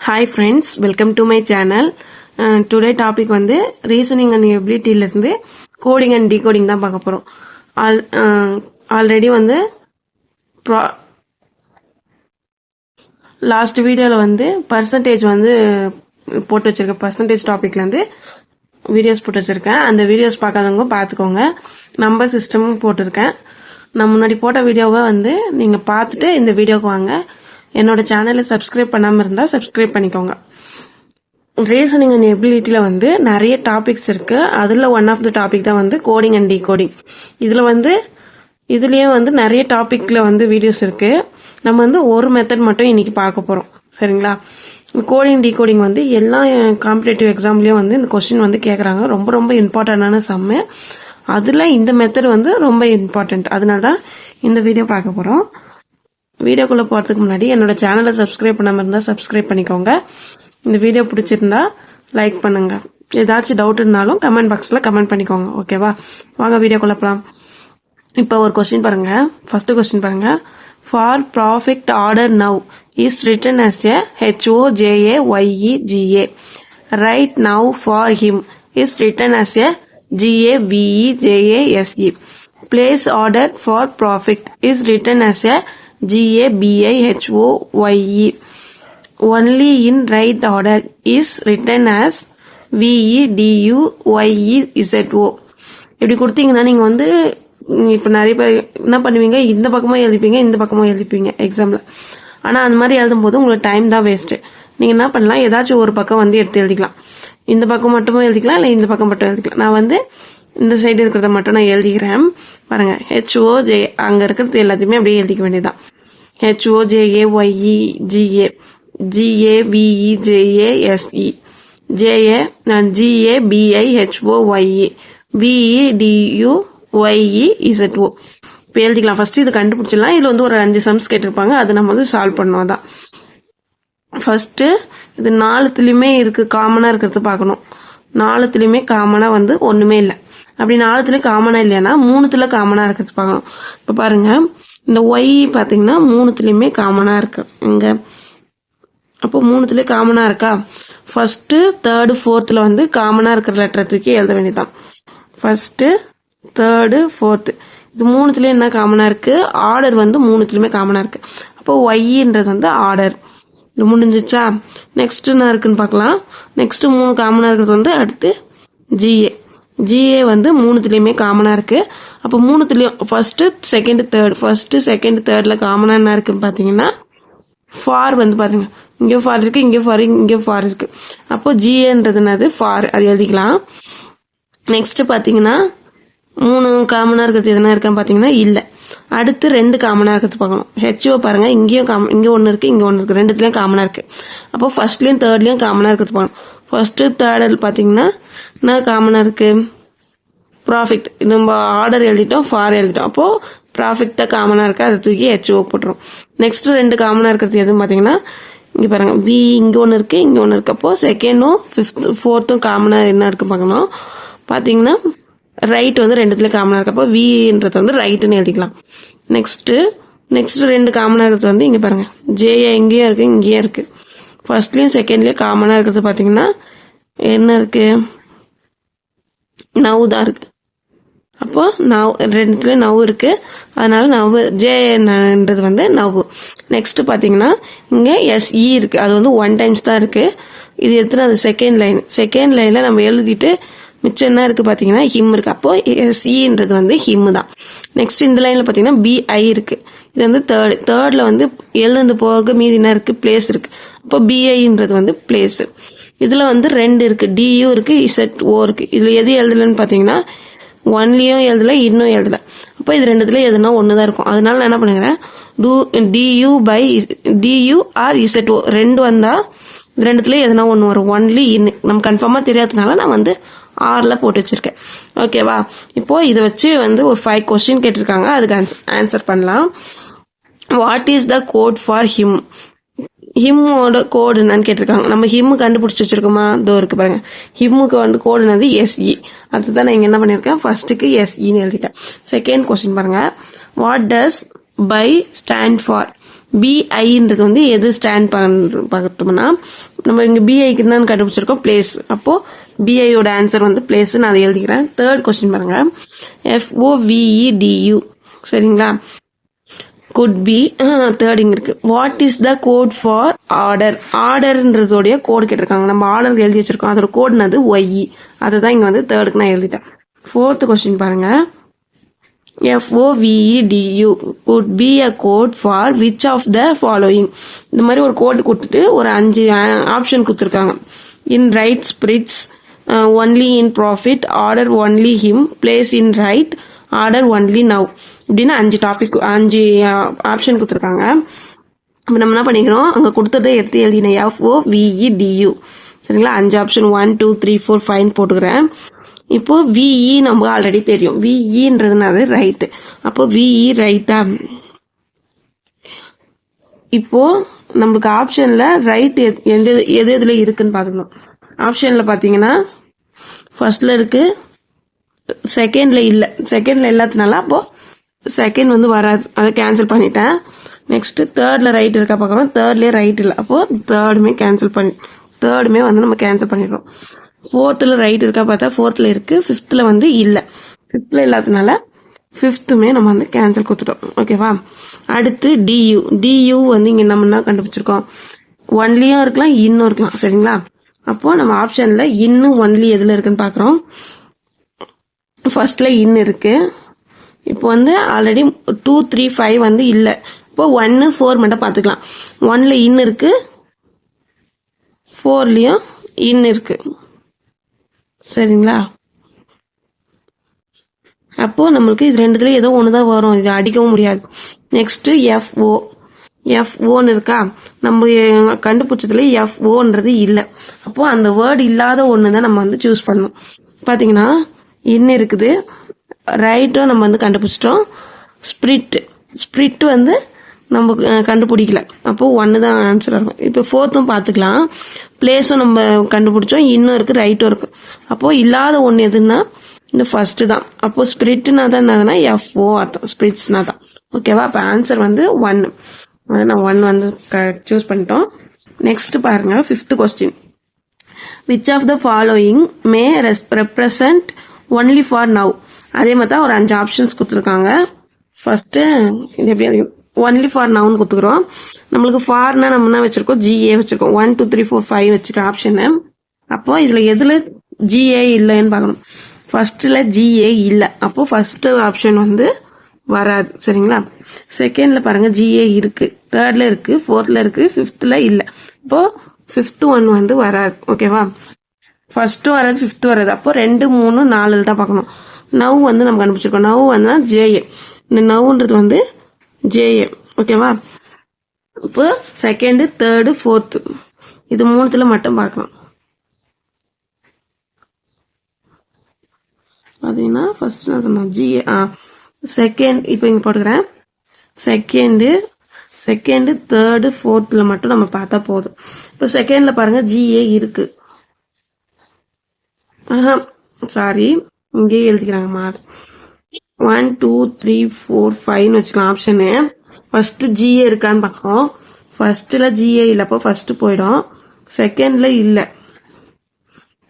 Hi friends welcome to my channel today topic வந்து reasoning and எபிலிட்டியிலேருந்து coding and decoding தான் பார்க்க போகிறோம் ஆல் ஆல்ரெடி uh, வந்து ப்ரா லாஸ்ட் வீடியோவில் வந்து பர்சன்டேஜ் வந்து போட்டு வச்சுருக்கேன் பர்சன்டேஜ் டாப்பிக்லேருந்து வீடியோஸ் போட்டு வச்சுருக்கேன். அந்த வீடியோஸ் பார்க்காதவங்க பார்த்துக்கோங்க. நம்பர் சிஸ்டமும் போட்டிருக்கேன். நான் முன்னாடி போட்ட வீடியோவை வந்து நீங்கள் பார்த்துட்டு இந்த வீடியோவுக்கு வாங்க. என்னோட சேனலை சப்ஸ்கிரைப் பண்ணாமல் இருந்தால் சப்ஸ்கிரைப் பண்ணிக்கோங்க. ரீசனிங் அண்ட் எபிலிட்டியில் வந்து நிறைய டாபிக்ஸ் இருக்குது அதில் ஒன் ஆஃப் த டாபிக் தான் வந்து கோடிங் அண்ட் டிகோடிங் இதில் வந்து இதுலேயே வந்து நிறைய டாப்பிக்கில் வந்து வீடியோஸ் இருக்குது நம்ம வந்து ஒரு மெத்தட் மட்டும் இன்னைக்கு பார்க்க போகிறோம் சரிங்களா? கோடிங் டிகோடிங் வந்து எல்லா காம்படேட்டிவ் எக்ஸாம்லேயும் வந்து இந்த கொஸ்டின் வந்து கேட்குறாங்க ரொம்ப ரொம்ப இம்பார்ட்டண்டான சம்மு அதில் இந்த மெத்தட் வந்து ரொம்ப இம்பார்ட்டண்ட் அதனால தான் இந்த வீடியோ பார்க்க போகிறோம் வீடியோக்குள்ளே போகிறதுக்கு முன்னாடி என்னோட சேனலை சப்ஸ்கிரைப் பண்ணாமல் இருந்தால் சப்ஸ்கிரைப் பண்ணிக்கோங்க. இந்த வீடியோ பிடிச்சிருந்தா லைக் பண்ணுங்கள் ஏதாச்சும் டவுட் இருந்தாலும் கமெண்ட் பாக்ஸில் கமெண்ட் பண்ணிக்கோங்க. ஓகேவா வாங்க வீடியோக்குள்ளே போகலாம் இப்போ ஒரு கொஸ்டின் பாருங்க. ஃபஸ்ட்டு கொஸ்டின் பாருங்க. For profit order now is written as a H O J A Y E G A right now for him is written as a G A V E J A S E place order for profit is written as a G A B I H O Y E only in right order is written as V E D U Y E Z O இப்படி கொடுத்தீங்கன்னா நீங்கள் வந்து இப்போ நிறைய பேர் என்ன பண்ணுவீங்க? இந்த பக்கமும் எழுதிப்பீங்க இந்த பக்கமும் எழுதிப்பீங்க எக்ஸாமில் ஆனால் அந்த மாதிரி எழுதும்போது உங்களுக்கு டைம் தான் வேஸ்ட்டு நீங்கள் என்ன பண்ணலாம்? ஏதாச்சும் ஒரு பக்கம் வந்து எடுத்து எழுதிக்கலாம். இந்த பக்கம் மட்டுமே எழுதிக்கலாம்? இல்லை இந்த பக்கம் மட்டும் எழுதிக்கலாம். நான் வந்து இந்த சைடு இருக்கிறத மட்டும் நான் எழுதிக்கிறேன். பாருங்க ஹெச்ஓ ஜே அங்கே இருக்கிறது எல்லாத்தையுமே அப்படியே எழுதிக்க வேண்டியதான் H O J A Y E G A G A V E J A S E J A G A P I H O Y E V E D U Y E Z O இப்போ எழுதிக்கலாம். First இது கண்டுபிடிச்சிடலாம். இதில் வந்து ஒரு அஞ்சு sums கேட்டிருப்பாங்க. அதை நம்ம வந்து சால்வ் பண்ணோம் தான் ஃபர்ஸ்ட் இது நாலுத்துலேயுமே இருக்கு. காமனாக இருக்கிறது பார்க்கணும். நாலுத்துலேயுமே காமனாக வந்து ஒன்றுமே இல்லை. அப்படி நாலுத்துலேயும் காமனாக இல்லைன்னா மூணுத்துல காமனாக இருக்கிறது பார்க்கணும். இப்போ பாருங்கள் இந்த ஒய் பார்த்தீங்கன்னா மூணுத்துலேயுமே காமனாக இருக்கு. இங்கே அப்போ மூணுத்துலேயே காமனாக இருக்கா? ஃபஸ்ட்டு தேர்டு ஃபோர்த்தில் வந்து காமனாக இருக்கிற லெட்டரை தூக்கி எழுத வேண்டியதான் ஃபஸ்ட்டு தேர்டு ஃபோர்த்து இது மூணுத்துலேயும் என்ன காமனாக இருக்குது ஆர்டர் வந்து மூணுத்துலேயுமே காமனாக இருக்குது அப்போ ஒய்ன்றது வந்து ஆர்டர் இது முடிஞ்சிச்சா? நெக்ஸ்ட் என்ன இருக்குன்னு பார்க்கலாம். நெக்ஸ்ட்டு மூணு காமனாக இருக்கிறது வந்து அடுத்து ஜிஏ ஜிஏ வந்து மூணுத்துலேயுமே காமனாக இருக்குது அப்போ மூணுத்துலேயும் first second third first second தேர்டில் காமனாக என்ன இருக்குன்னு பார்த்தீங்கன்னா ஃபார் வந்து பாருங்க. இங்கேயும் ஃபார் இருக்கு இங்கேயும் ஃபார் இங்கேயும் ஃபார் இருக்குது அப்போ ஜிஏன்றது என்னது? ஃபார் அது எழுதிக்கலாம். நெக்ஸ்ட்டு பார்த்தீங்கன்னா மூணு காமனாக இருக்கிறது எதனா இருக்கான்னு பார்த்தீங்கன்னா இல்லை. அடுத்து ரெண்டு காமனாக இருக்கிறது பார்க்கணும். ஹெச்ஓ பாருங்க. இங்கேயும் காம இங்கே ஒன்று இருக்குது இங்கே ஒன்று இருக்குது ரெண்டுத்துலேயும் காமனாக இருக்குது அப்போ ஃபர்ஸ்ட்லேயும் தேர்ட்லேயும் காமனாக இருக்கிறது பார்க்கணும். ஃபஸ்ட்டு தேர்டில் பார்த்தீங்கன்னா என்ன காமனாக இருக்குது ப்ராஃபிட் நம்ம ஆர்டர் எழுதிட்டோம் ஃபார் எழுதிட்டோம். அப்போது ப்ராஃபிட் தான் காமனாக இருக்குது அதை தூக்கி ஹெச்ஓ போட்டுரும். நெக்ஸ்ட்டு ரெண்டு காமனாக இருக்கிறது எதுவும் பார்த்தீங்கன்னா இங்கே பாருங்கள் வி இங்கே ஒன்று இருக்குது இங்கே ஒன்று இருக்குது அப்போது செகண்டும் ஃபிஃப்த்தும் ஃபோர்த்தும் காமனாக என்ன இருக்கு பார்க்கணும். பார்த்தீங்கன்னா ரைட் வந்து ரெண்டுத்துல காமனாக இருக்குது அப்போ வின்றது வந்து ரைட்டுன்னு எழுதிக்கலாம். நெக்ஸ்ட்டு நெக்ஸ்ட்டு ரெண்டு காமனாக இருக்கிறது வந்து இங்கே பாருங்கள் ஜேஏ இங்கேயும் இருக்குது இங்கேயும் இருக்குது ஃபர்ஸ்ட்லேயும் செகண்ட்லேயும் காமனாக இருக்கிறது பார்த்தீங்கன்னா என்ன இருக்குது நவ் தான் இருக்கு. அப்போது நவ் ரெண்டுத்துலேயும் நவ் இருக்குது அதனால் நவ் ஜேன்றது வந்து நவ். நெக்ஸ்ட்டு பார்த்தீங்கன்னா இங்கே எஸ்இ e இருக்குது அது வந்து ஒன் டைம்ஸ் தான் இருக்குது இது எத்தனை அது செகண்ட் லைன் செகண்ட் லைனில் நம்ம எழுதிட்டு மிச்சம் என்ன இருக்குது பார்த்தீங்கன்னா ஹிம் இருக்குது அப்போ சின்றது வந்து ஹிம் தான். நெக்ஸ்ட் இந்த லைனில் பார்த்தீங்கன்னா பிஐ இருக்குது இது வந்து தேர்ட் தேர்டில் வந்து எழுந்து போக மீதி என்ன இருக்குது பிளேஸ் இருக்குது அப்போ பிஐன்றது வந்து பிளேஸு இதில் வந்து ரெண்டு இருக்குது டியூ இருக்குது இசட் ஓ இருக்கு. இதில் எது எழுதலன்னு பார்த்தீங்கன்னா ஒன்லேயும் எழுதலை இன்னும் எழுதலை. அப்போ இது ரெண்டுத்துல எதுனா ஒன்று தான் இருக்கும். அதனால நான் என்ன பண்ணுறேன் two D U by D U R Z O ரெண்டு வந்தால் இது ரெண்டுத்துல எதுனா ஒன்று வரும். ஒன்லி இன்னு நம்ம கன்ஃபார்மாக தெரியாததுனால நான் வந்து ஆறில் போட்டு வச்சுருக்கேன். ஓகேவா இப்போது இதை வச்சு வந்து ஒரு ஃபைவ் கொஸ்டின் கேட்டிருக்காங்க. அதுக்கு ஆன்சர் பண்ணலாம். What is the code for him ஹிம்மோட code என்னன்னு கேட்டிருக்காங்க. நம்ம ஹிம்மு கண்டுபிடிச்சி வச்சிருக்கோமா? இதோ இருக்கு பாருங்க. ஹிம்முக்கு வந்து கோடு என்னது? எஸ்இ அதுதான் நான் இங்கே என்ன பண்ணியிருக்கேன்? ஃபர்ஸ்ட்டுக்கு எஸ்இன்னு எழுதிட்டேன். செகண்ட் கொஸ்டின் பாருங்க. What does PI stand for பிஐன்றது வந்து எது ஸ்டாண்ட் பண்ண பார்த்தோம்னா நம்ம இங்கே பிஐக்கு என்னன்னு கண்டுபிடிச்சிருக்கோம். பிளேஸ் அப்போது பிஐயோட ஆன்சர் வந்து பிளேஸ் நான் அதை எழுதிக்கிறேன். தேர்ட் கொஸ்டின் பாருங்க. எஃப்ஓவிஇடியு சரிங்களா? குட் பி தேர்டிங் இருக்கு. What is the code for order ஆர்டர்ன்றதோடைய code கேட்டிருக்காங்க. நம்ம ஆர்டர் எழுதி வச்சிருக்கோம். அதோட கோட்னது ஒய் அதை தான் இங்க வந்து தேர்டுக்கு நான் எழுதிட்டேன். ஃபோர்த் கொஸ்டின் பாருங்க. F O V E D U could be a code for which of the following இந்த மாதிரி ஒரு கோட் கொடுத்துட்டு ஒரு அஞ்சு ஆப்ஷன் கொடுத்துருக்காங்க. In right spirits only in profit order only him place in right order only now இப்படின்னு அஞ்சு topic அஞ்சு uh, ஆப்ஷன் கொடுத்துருக்காங்க. இப்போ நம்ம என்ன பண்ணிக்கிறோம்? அங்கே கொடுத்ததை எடுத்து எழுதின எஃப்ஓ விஇ டியூ சரிங்களா? அஞ்சு option one two three four five போட்டுக்கிறேன். இப்போ விஇ நமக்கு ஆல்ரெடி தெரியும். விஇன்றதுனால ரைட்டு அப்போ விஇ ரைட்டா இப்போ நம்மளுக்கு ஆப்ஷனில் ரைட் எந்த எது எதில் இருக்குன்னு பார்த்துக்கணும். ஆப்ஷனில் பார்த்தீங்கன்னா ஃபஸ்ட்டில் இருக்குது செகண்டில் இல்லை. செகண்டில் இல்லாதனால அப்போது செகண்ட் வந்து வராது. அதை கேன்சல் பண்ணிட்டேன். நெக்ஸ்ட்டு தேர்டில் ரைட் இருக்கா பார்க்குறோம் தேர்ட்லேயே ரைட் இல்லை. அப்போது தேர்டுமே கேன்சல் பண்ணி தேர்டுமே வந்து நம்ம கேன்சல் பண்ணிடுறோம். ஃபோர்த்தில் ரைட் இருக்கா பார்த்தா ஃபோர்த்தில் இருக்குது ஃபிஃப்த்தில் வந்து இல்லை. ஃபிஃப்த்தில் இல்லாதனால ஃபிஃப்த்துமே நம்ம வந்து கேன்சல் கொடுத்துட்டோம். ஓகேவா அடுத்து டியூ டியூ வந்து இங்கே நம்ம என்ன கண்டுபிடிச்சிருக்கோம்? ஒன்லியும் இருக்கலாம் இன்னும் இருக்கலாம். சரிங்களா? அப்போ நம்ம ஆப்ஷன்ல இன்னும் ஒன்லி எதுல இருக்குன்னு பார்க்குறோம் ஃபர்ஸ்ட்ல இன் இருக்கு. இப்போ வந்து ஆல்ரெடி டூ த்ரீ ஃபைவ் வந்து இல்லை. இப்போ ஒன்னு ஃபோர் மட்டும் பார்த்துக்கலாம் ஒன்ல இன் இருக்கு. ஃபோர்லயும் இன் இருக்கு. சரிங்களா? அப்போ நம்மளுக்கு இது ரெண்டுத்துல ஏதோ ஒன்று தான் வரும். இது அடிக்கவும் முடியாது. நெக்ஸ்ட் எஃப்ஓ எஃப்ஓன்னு இருக்கா? நம்ம கண்டுபிடிச்சதுல எஃப்ஓன்றது இல்லை. அப்போ அந்த வேர்டு இல்லாத ஒன்று தான் நம்ம வந்து சூஸ் பண்ணணும். பார்த்தீங்கன்னா என்ன இருக்குது. ரைட்டும் நம்ம வந்து கண்டுபிடிச்சிட்டோம். ஸ்பிரிட் ஸ்பிரிட் வந்து நம்ம கண்டுபிடிக்கல. அப்போ ஒன்று தான் ஆன்சர் இருக்கும். இப்போ ஃபோர்த்தும் பார்த்துக்கலாம் பிளேஸும் நம்ம கண்டுபிடிச்சோம். இன்னும் இருக்குது ரைட்டும் இருக்குது அப்போது இல்லாத ஒன்று எதுன்னா இந்த ஃபஸ்ட்டு தான். அப்போது ஸ்பிரிட்னா தான் என்னதுன்னா எஃப்ஓ அர்த்தம். ஸ்பிரிட்ஸ்னா தான் ஓகேவா அப்போ ஆன்சர் வந்து ஒன்று நான் ஒன் வந்து சூஸ் பண்ணிட்டோம். நெக்ஸ்ட் பாருங்க fifth question which of the following may represent only for now அதே மாதிரி தான் ஒரு அஞ்சு ஆப்ஷன்ஸ் கொடுத்துருக்காங்க. ஃபஸ்ட்டு இது எப்படி ஒன்லி ஃபார் நவுன்னு கொடுத்துக்குறோம். நம்மளுக்கு ஃபார்னா நம்ம என்ன வச்சிருக்கோம்? ஜிஏ வச்சிருக்கோம். One two three four five வச்சிருக்க ஆப்ஷனு அப்போ இதில் எதில் ஜிஏ இல்லைன்னு பார்க்கணும். ஃபர்ஸ்ட்டில் ஜிஏ இல்லை. அப்போ ஃபர்ஸ்ட் ஆப்ஷன் வந்து வராது. சரிங்களா? செகண்ட்ல பாருங்க ஜிஏ இருக்கு. தேர்ட்ல இருக்கு ஃபோர்த்தில் இருக்கு ஃபிஃப்த்தில் இல்ல. இப்போ ஃபிஃப்த் ஒன் வந்து வராது. ஓகேவா ஃபர்ஸ்ட் வராது ஃபிஃப்த்து வராது. அப்போ ரெண்டு மூணு நாலு தான் பார்க்கணும். நவ் வந்து நம்ம கண்டுபிடிச்சிருக்கோம் நவ் வந்து ஜேஏ இந்த நவ்ன்றது வந்து ஜேஏ ஓகேவா இப்போ செகண்ட் தேர்டு ஃபோர்த்து இது மூணுத்துல மட்டும் பார்க்கலாம். பார்த்தீங்கன்னா ஃபர்ஸ்ட் நான் சொன்னேன் ஜிஏ ஆ. செகண்ட் இப்போ இங்கே போட்டுக்கிறேன். செகண்டு செகண்டு தேர்டு ஃபோர்த்தில் மட்டும் நம்ம பார்த்தா போதும். இப்போ செகண்டில் பாருங்கள் ஜிஏ இருக்கு. ஆஹா சாரி இங்கேயே எழுதிக்கிறாங்க மாறு ஒன் டூ த்ரீ ஃபோர் ஃபைவ்னு வச்சுக்கலாம் ஆப்ஷனு ஃபஸ்ட்டு ஜிஏ இருக்கான்னு பார்க்குறோம். ஃபஸ்ட்டில் ஜிஏ இல்லை அப்போ ஃபர்ஸ்ட் போயிடும். செகண்டில் இல்லை.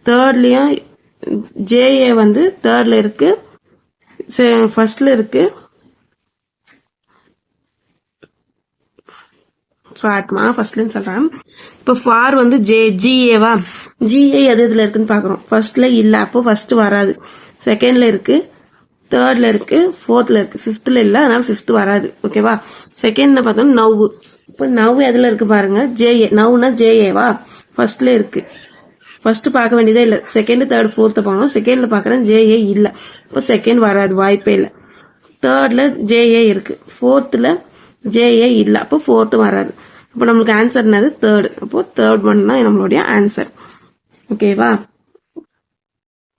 தேர்ட்லேயும் ஜேஏ வந்து தேர்டில் இருக்குது இருக்கு ஃபர்ஸ்ட்ல இருக்கு. சாட்மா ஃபர்ஸ்ட்லன்னு சொல்கிறேன் இப்போ ஃபார் வந்து ஜே ஜிஏவா ஜிஏ எது இதில் இருக்குன்னு பார்க்குறோம். ஃபர்ஸ்ட்டில் இல்லை அப்போ ஃபஸ்ட்டு வராது. செகண்ட்ல இருக்கு. தேர்டில் இருக்குது ஃபோர்த்தில் இருக்குது ஃபிஃப்த்தில் இல்லை அதனால் ஃபிஃப்த்து வராது. ஓகேவா செகண்டில் பார்த்தோம்னா நவ்வு. இப்போ நவ் எதில் இருக்குது பாருங்க? ஜேஏ நவ்னா ஜேஏவா ஃபர்ஸ்ட்ல இருக்கு. ஃபர்ஸ்ட் பார்க்க வேண்டியதே இல்லை. செகண்ட் தேர்ட் ஃபோர்த் பார்க்கணும். செகண்ட்ல பாக்குறேன் ஜேஏ இல்ல. இப்போ செகண்ட் வராது. வாய்ப்பே இல்லை. தேர்டில் ஜேஏ இருக்கு. ஃபோர்த்தில் ஜேஏ இல்லை. அப்போ ஃபோர்த்து வராது. அப்போ நம்மளுக்கு ஆன்சர் என்னது? தேர்டு அப்போ தேர்ட் ஒன் தான் நம்மளுடைய ஆன்சர் ஓகேவா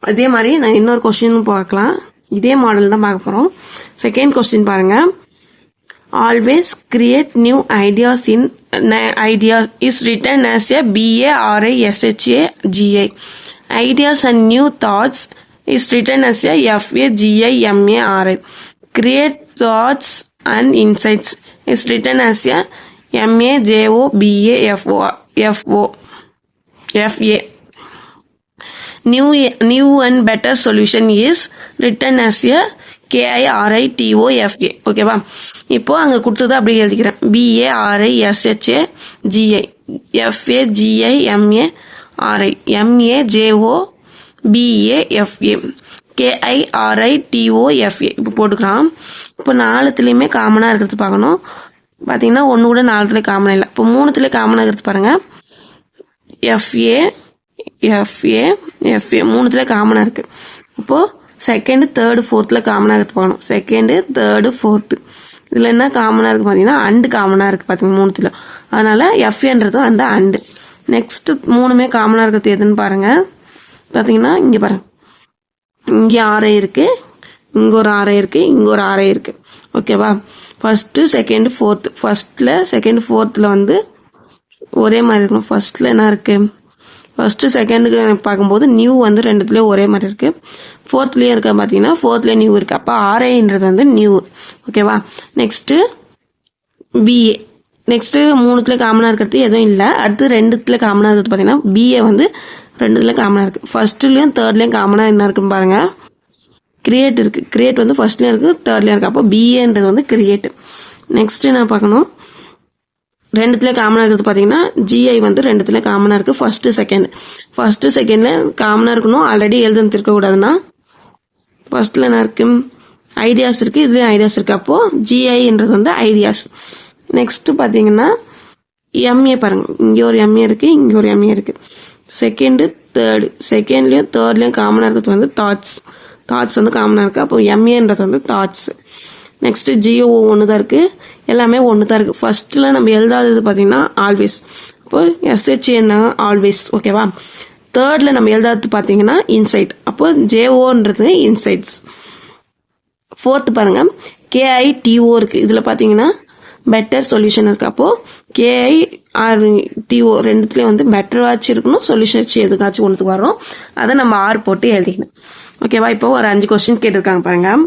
அதே மாதிரி நான் இன்னொரு கொஸ்டின் பார்க்கலாம். இதே மாடல் தான் பார்க்க போகிறோம் செகண்ட் கொஸ்டின் பாருங்கள் always create new ideas in ideas is written as a BA or a SHA GI. Ideas and new thoughts is written as a FA GI MA RI. Create thoughts and insights is written as a MA JO BA FO FO FA new new and better solution is written as a கேஐஆர்ஐடிஓஎஃப்ஏ ஓகேவா இப்போ அங்கே கொடுத்தது அப்படியே எழுதிக்கிறேன். பிஏஆர்ஐ SHA GI FA GI MA RI MA JO BA FA கேஐஆர்ஐ டிஓஎஃப்ஏ இப்போ போட்டுக்கலாம். இப்போ நாலுத்துலேயுமே காமனாக இருக்கிறது பார்க்கணும். பார்த்தீங்கன்னா ஒன்று கூட நாலுத்துல காமனாக இல்லை. இப்போ மூணுத்துலேயே காமனாக இருக்கிறது பாருங்கள் எஃப்ஏ எஃப்ஏ எஃப்ஏ மூணுத்துல காமனாக இருக்குது இப்போது செகண்டு தேர்டு ஃபோர்த்தில் காமனாக இருக்குது போகணும் செகண்டு தேர்டு ஃபோர்த்து இதில் என்ன காமனாக இருக்குது பார்த்தீங்கன்னா அண்டு காமனாக இருக்குது பார்த்தீங்கன்னா மூணுத்தில். அதனால் எஃப்ஏன்றது அந்த அண்டு நெக்ஸ்ட்டு மூணுமே காமனாக இருக்கிறது எதுன்னு பாருங்கள் பார்த்தீங்கன்னா இங்கே பாருங்கள் இங்கே ஆரை இருக்குது இங்கே ஒரு ஆரை இருக்குது இங்கே ஒரு ஆரை இருக்குது ஓகேவா ஃபஸ்ட்டு செகண்டு ஃபோர்த்து ஃபஸ்ட்டில் செகண்ட் ஃபோர்த்தில் வந்து ஒரே மாதிரி இருக்கணும். ஃபஸ்ட்டில் என்ன இருக்குது ஃபஸ்ட்டு செகண்டுக்கு பார்க்கும்போது நியூ வந்து ரெண்டுத்துலேயும் ஒரே மாதிரி இருக்குது ஃபோர்த்லேயும் இருக்க பார்த்தீங்கன்னா ஃபோர்த்லேயே நியூ இருக்குது அப்போ ஆர்ஐன்றது வந்து நியூ ஓகேவா நெக்ஸ்ட்டு பிஏ நெக்ஸ்ட்டு மூணுத்துல காமனாக இருக்கிறது எதுவும் இல்லை. அடுத்து ரெண்டுத்துல காமனாக இருக்கிறது பார்த்தீங்கன்னா பிஏ வந்து ரெண்டுத்துல காமனாக இருக்குது ஃபர்ஸ்ட்லேயும் தேர்ட்லேயும் காமனாக என்ன இருக்குன்னு பாருங்கள் கிரியேட் இருக்குது கிரியேட் வந்து ஃபர்ஸ்ட்லேயும் இருக்குது தேர்ட்லேயும் இருக்குது அப்போ பிஏன்றது வந்து கிரியேட் நெக்ஸ்ட்டு என்ன பார்க்கணும்? ரெண்டுத்துல காமனாக இருக்கிறது பார்த்தீங்கன்னா ஜிஐ வந்து ரெண்டுத்துல காமனாக இருக்குது ஃபஸ்ட்டு செகண்ட் ஃபஸ்ட்டு செகண்டில் காமனாக இருக்கணும். ஆல்ரெடி எழுதுன்னு இருக்கக்கூடாதுன்னா ஃபஸ்ட்டில் என்ன இருக்குது ஐடியாஸ் இருக்குது இதுலேயும் ஐடியாஸ் இருக்குது அப்போது ஜிஐன்றது வந்து ஐடியாஸ் நெக்ஸ்ட்டு பார்த்தீங்கன்னா எம்ஏ பாருங்க. இங்கே ஒரு எம்ஏ இருக்குது இங்கே ஒரு எம்ஏ இருக்குது செகண்டு தேர்டு செகண்ட்லேயும் தேர்ட்லேயும் காமனாக இருக்கிறது வந்து தாட்ஸ் தாட்ஸ் வந்து காமனாக இருக்குது அப்போ எம்ஏன்றது வந்து தாட்ஸ் நெக்ஸ்ட்டு ஜியோ ஒன்று தான் இருக்குது எல்லாமே ஒன்று தான் இருக்குது ஃபஸ்ட்டில் நம்ம எழுதாதது பார்த்தீங்கன்னா ஆல்வேஸ் அப்போ எஸ்ஹெச்ஏன்னா ஆல்வேஸ் ஓகேவா தேர்டில் நம்ம எழுதாதது பார்த்தீங்கன்னா இன்சைட் அப்போ ஜேஓன்றது இன்சைட்ஸ் ஃபோர்த்து பாருங்க. கேஐ டிஓ இருக்கு. பார்த்தீங்கன்னா பெட்டர் சொல்யூஷன் இருக்குது அப்போது கேஐ ஆர் டிஓ ரெண்டுத்துலேயும் வந்து பெட்டர் ஆச்சு இருக்கணும் சொல்யூஷன் வச்சு எதுக்காச்சும் ஒன்றுக்கு வரோம் அதை நம்ம ஆர் போட்டு எழுதிக்கணும். ஓகேவா இப்போ ஒரு அஞ்சு கொஸ்டின் கேட்டிருக்காங்க பாருங்கள்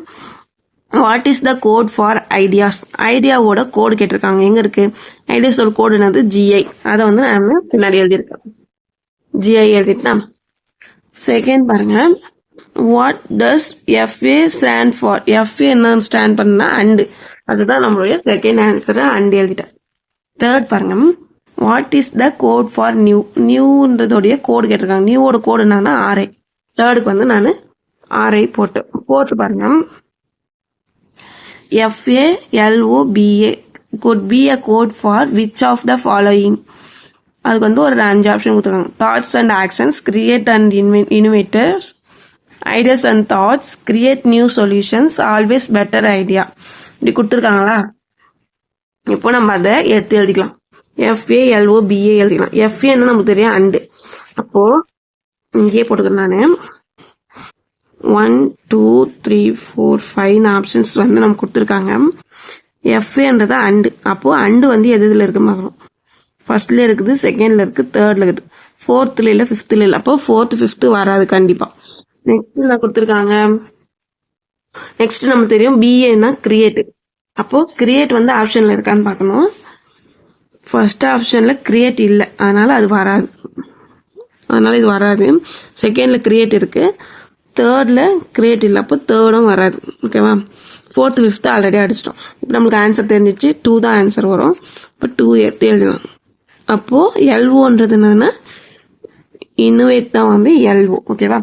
what is the code for ideas ஐடியாவோட code கேட்டிருக்காங்க. எங்க இருக்கு? ஐடியாஸோட கோடு என்னது? ஜிஐ அதை வந்து நம்ம பின்னாடி எழுதியிருக்கோம். ஜிஐ எழுதிட்டா? செகண்ட் பாருங்க. What does F A stand for F A என்ன ஸ்டாண்ட் பண்ணா அண்டு. அதுதான் நம்மளுடைய செகண்ட் ஆன்சர் அண்டு எழுதிட்டேன் தேர்ட் பாருங்க. What is the code for new நியூன்றதோடைய code கேட்டிருக்காங்க. நியூவோட கோடு என்னன்னா ஆர்ஐ தேர்டுக்கு வந்து நான் ஆர்ஐ போட்டு போட்டு பாருங்க. F A L O B A could be a code for which of the following அதுக்கு வந்து ஒரு அஞ்சு ஆப்ஷன் கொடுத்துருக்காங்க. Thoughts and actions create and இன்வெ innovators ideas and thoughts create new solutions always better idea இப்படி கொடுத்துருக்காங்களா? இப்போ நம்ம அதை எடுத்து எழுதிக்கலாம். F A L O B A எழுதிக்கலாம். எஃப்ஏ என்ன நமக்கு தெரியும் அண்டு. அப்போது இங்கேயே போட்டுக்கிறேன் நான். One two three four five options வந்து நம்ம கொடுத்துருக்காங்க. எஃப்ஏன்றது அண்டு அப்போது அண்டு வந்து எது இதில் இருக்கு பார்க்கணும் ஃபர்ஸ்ட்ல இருக்குது செகண்ட்ல இருக்குது தேர்டில் இருக்குது. ஃபோர்த்தில் இல்லை ஃபிஃப்த்தில் இல்லை. அப்போ ஃபோர்த்து ஃபிஃப்த்து வராது கண்டிப்பாக நெக்ஸ்ட் என்ன கொடுத்துருக்காங்க. நெக்ஸ்ட் நமக்கு தெரியும் பிஏன்னா கிரியேட் அப்போது கிரியேட் வந்து ஆப்ஷனில் இருக்கான்னு பார்க்கணும். ஃபர்ஸ்ட் ஆப்ஷனில் கிரியேட் இல்லை. அதனால அது வராது. அதனால் இது வராது. செகண்டில் கிரியேட் இருக்குது தேர்டில் கிரியேட் இல்லை. அப்போ தேர்டும் வராது. ஓகேவா ஃபோர்த் ஃபிஃப்த்து ஆல்ரெடி அடிச்சிட்டோம். இப்போ நம்மளுக்கு ஆன்சர் தெரிஞ்சிச்சு. டூ தான் ஆன்சர் வரும். இப்போ டூ எடுத்து எழுதலாம். அப்போது எல்ஓன்றது என்னதுன்னா இன்னுவேட் தான் வந்து எல்ஓ ஓகேவா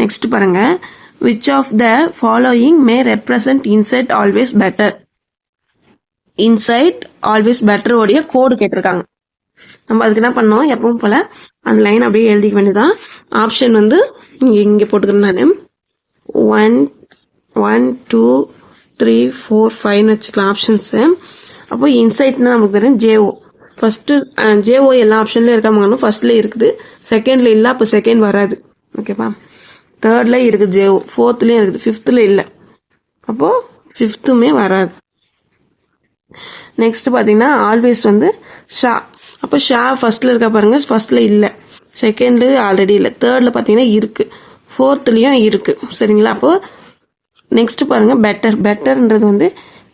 நெக்ஸ்ட் பாருங்கள் which of the following may represent insight always better insight always better உடைய கோடு கேட்டிருக்காங்க. நம்ம அதுக்கு என்ன பண்ணோம்? எப்பவும் போல அந்த லைன் அப்படியே எழுதிக்க வேண்டியதான் ஆப்ஷன் வந்து இங்கே இங்கே போட்டுக்கிறேன் நான். One one two three four ஃபைவ்னு வச்சுக்கலாம் ஆப்ஷன்ஸு அப்போ இன்சைட்னா நமக்கு தெரியும் ஜேஓ ஃபஸ்ட்டு ஜேஓ எல்லா ஆப்ஷன்லேயும் இருக்காம ஃபர்ஸ்ட்ல இருக்குது. செகண்ட்ல இல்லை அப்போ செகண்ட் வராது. ஓகேவா தேர்டில் இருக்குது ஜேஓ ஃபோர்த்துலேயும் இருக்குது. ஃபிஃப்த்தில் இல்லை. அப்போ ஃபிஃப்த்துமே வராது. நெக்ஸ்ட் பார்த்தீங்கன்னா ஆல்வேஸ் வந்து ஷா. அப்போ ஷா ஃபர்ஸ்ட்ல இருக்க பாருங்க ஃபர்ஸ்ட்ல இல்லை. செகண்ட் ஆல்ரெடி இல்லை. தேர்டில் பார்த்தீங்கன்னா இருக்கு. ஃபோர்த்துலேயும் இருக்கு. சரிங்களா? அப்போ நெக்ஸ்ட் பாருங்க பெட்டர் பெட்டர்ன்றது வந்து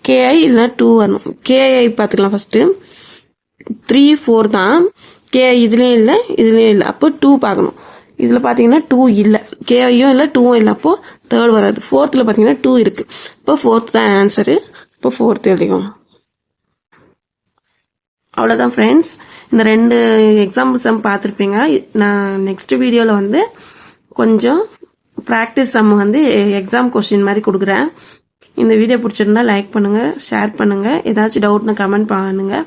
கேஐ இல்லைனா டூ வரணும். கேஐ பார்த்துக்கலாம் ஃபஸ்ட்டு த்ரீ ஃபோர் தான். கே இதுலேயும் இல்லை இதுலேயும் இல்லை. அப்போ டூ பார்க்கணும். இதில் பார்த்தீங்கன்னா டூ இல்லை. கேஐயும் இல்லை டூவும் இல்லை. அப்போ தேர்ட் வராது. ஃபோர்த்தில் பார்த்தீங்கன்னா டூ இருக்கு. இப்போ ஃபோர்த் தான் ஆன்சரு இப்போ ஃபோர்த் எழுதிக்கோங்க. அவ்வளோதான் ஃப்ரெண்ட்ஸ் இந்த ரெண்டு எக்ஸாம்பிள் சம் பார்த்துருப்பீங்க. நான் நெக்ஸ்ட் வீடியோவில் வந்து கொஞ்சம் ப்ராக்டிஸ் சம் வந்து எக்ஸாம் கொஸ்டின் மாதிரி கொடுக்குறேன். இந்த வீடியோ பிடிச்சிருந்தா லைக் பண்ணுங்கள் ஷேர் பண்ணுங்கள் ஏதாச்சும் டவுட்னு கமெண்ட் பண்ணுங்கள்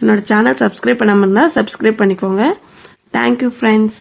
என்னோடய சேனல் சப்ஸ்கிரைப் பண்ணாமல் இருந்தால் சப்ஸ்கிரைப் பண்ணிக்கோங்க. Thank you friends